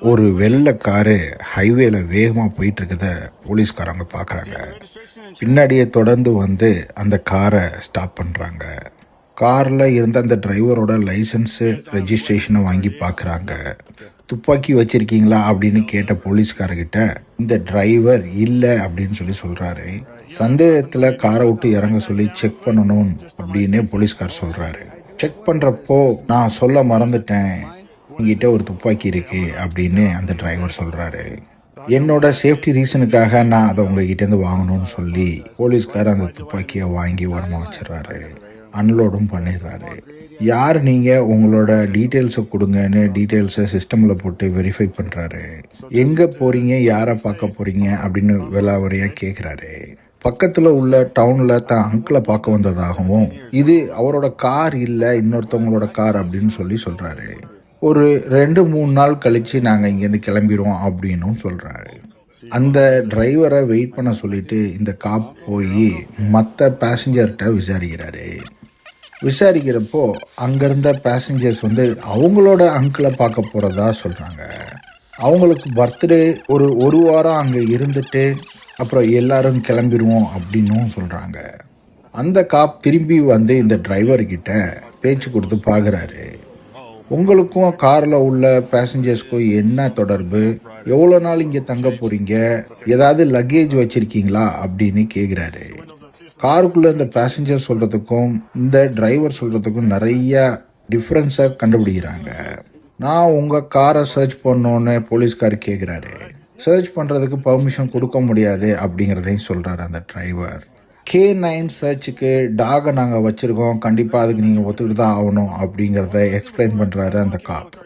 ஒரு வெள்ளை காரு ஹைவேல வேகமாக போயிட்டு இருக்கத போலீஸ்காரங்க பார்க்குறாங்க பின்னாடியே தொடர்ந்து வந்து அந்த காரை ஸ்டாப் பண்ணுறாங்க காரில் இருந்த அந்த டிரைவரோட லைசன்ஸு ரெஜிஸ்ட்ரேஷனை வாங்கி பார்க்குறாங்க துப்பாக்கி வச்சிருக்கீங்களா அப்படின்னு கேட்ட போலீஸ்காரர்கிட்ட இந்த டிரைவர் இல்லை அப்படின்னு சொல்லி சொல்கிறாரு சந்தேகத்தில் காரை விட்டு இறங்க சொல்லி செக் பண்ணணும் அப்படின்னு போலீஸ்கார் சொல்கிறாரு செக் பண்ணுறப்போ நான் சொல்ல மறந்துட்டேன். உங்ககிட்ட ஒரு துப்பாக்கி இருக்குது அப்படின்னு அந்த டிரைவர் சொல்கிறாரு என்னோட சேஃப்டி ரீசனுக்காக நான் அதை உங்ககிட்டேருந்து வாங்கணும்னு சொல்லி போலீஸ்கார் அந்த துப்பாக்கியை வாங்கி உரமா வச்சிடுறாரு. அன்லோடும் பண்ணிடுறாரு. யார் நீங்கள் உங்களோட டீட்டெயில்ஸை கொடுங்கன்னு டீட்டெயில்ஸை சிஸ்டமில் போட்டு வெரிஃபை பண்ணுறாரு எங்கே போகிறீங்க யாரை பார்க்க போகிறீங்க அப்படின்னு விலாவரியாக கேட்குறாரு பக்கத்தில் உள்ள டவுனில் தான் அங்கிளை பார்க்க வந்ததாகவும் இது அவரோட கார் இல்லை இன்னொருத்தவங்களோட கார் அப்படின்னு சொல்லி சொல்கிறாரு ஒரு ரெண்டு மூணு நாள் கழித்து நாங்கள் இங்கேருந்து கிளம்பிடுவோம் அப்படின்னும் சொல்கிறாரு அந்த டிரைவரை வெயிட் பண்ண சொல்லிட்டு இந்த காப் போய் மற்ற பேசஞ்சர்கிட்ட விசாரிக்கிறாரு. விசாரிக்கிறப்போ அங்கேருந்த பேசஞ்சர்ஸ் வந்து அவங்களோட அங்கிளை பார்க்க போகிறதா சொல்கிறாங்க அவங்களுக்கு பர்த்டே ஒரு ஒரு வாரம் அங்கே இருந்துட்டு அப்புறம் எல்லாரும் கிளம்பிடுவோம் அப்படின்னும் சொல்கிறாங்க அந்த காப் திரும்பி வந்து இந்த டிரைவர்கிட்ட பேச்சு கொடுத்து பார்க்குறாரு. உங்களுக்கும் காரில் உள்ள பேசஞ்சர்ஸ்க்கும் என்ன தொடர்பு? எவ்வளோ நாள் இங்கே தங்க போகிறீங்க ஏதாவது லக்கேஜ் வச்சுருக்கீங்களா? அப்படின்னு கேட்குறாரு காருக்குள்ளே இந்த பேசஞ்சர் சொல்கிறதுக்கும் இந்த டிரைவர் சொல்கிறதுக்கும் நிறைய டிஃப்ரென்ஸை கண்டுபிடிக்கிறாங்க. நான் உங்கள் காரை சர்ச் பண்ணோன்னு போலீஸ்கார் கேட்குறாரு சர்ச் பண்ணுறதுக்கு பர்மிஷன் கொடுக்க முடியாது அப்படிங்கிறதையும் சொல்கிறாரு அந்த டிரைவர் கே நைன் சர்ச்சுக்கு டாகை நாங்கள் வச்சுருக்கோம். கண்டிப்பாக அதுக்கு நீங்கள் ஒத்துக்கிட்டு தான் ஆகணும் அப்படிங்கிறத எக்ஸ்பிளைன் பண்ணுறாரு அந்த காப்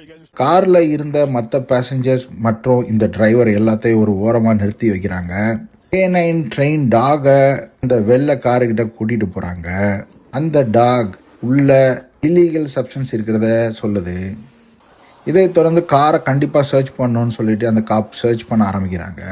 காரில் இருந்த மற்ற பேசஞ்சர்ஸ் மற்றும் இந்த டிரைவர் எல்லாத்தையும் ஒரு ஓரமாக நிறுத்தி வைக்கிறாங்க. கே நைன் ட்ரெயின் டாகை இந்த வெள்ளை காருக்கிட்ட கூட்டிகிட்டு போகிறாங்க அந்த டாக் உள்ள இல்லீகல் சப்ஸ்டன்ஸ் இருக்கிறத சொல்லுது. இதை தொடர்ந்து காரை கண்டிப்பாக சர்ச் பண்ணணும்னு சொல்லிட்டு அந்த காப் சர்ச் பண்ண ஆரம்பிக்கிறாங்க.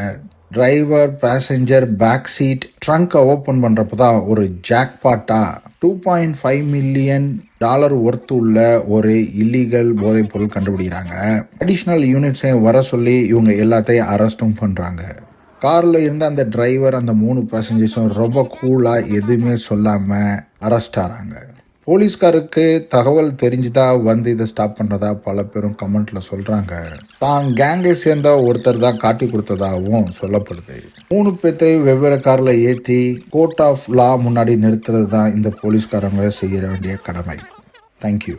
டிரைவர் பேசஞ்சர் பேக் சீட் ட்ரங்கை ஓப்பன் பண்ணுறப்ப தான் ஒரு ஜாக்பாட்டாக two point five million dollar worth உள்ள ஒரு இல்லீகல் போதைப் பொருள் கண்டுபிடிக்கிறாங்க. அடிஷ்னல் யூனிட்ஸையும் வர சொல்லி இவங்க எல்லாத்தையும் அரெஸ்ட்டும் பண்ணுறாங்க காரில் இருந்த அந்த டிரைவர் அந்த மூணு பேசஞ்சர்ஸும் ரொம்ப கூலாக எதுவுமே சொல்லாமல் அரெஸ்ட் ஆகிறாங்க போலீஸ்காருக்கு தகவல் தெரிஞ்சுதான் வந்து இதை ஸ்டாப் பண்ணுறதா பல பேரும் கமெண்ட்ல சொல்கிறாங்க தான் கேங்கை சேர்ந்த ஒருத்தர் தான் காட்டி கொடுத்ததாகவும் சொல்லப்படுது. மூணு பேத்தை வெவ்வேறு காரில் ஏற்றி கோர்ட் ஆஃப் லா முன்னாடி நிறுத்துறது தான் இந்த போலீஸ்காரங்க செய்ய வேண்டிய கடமை. தேங்க்யூ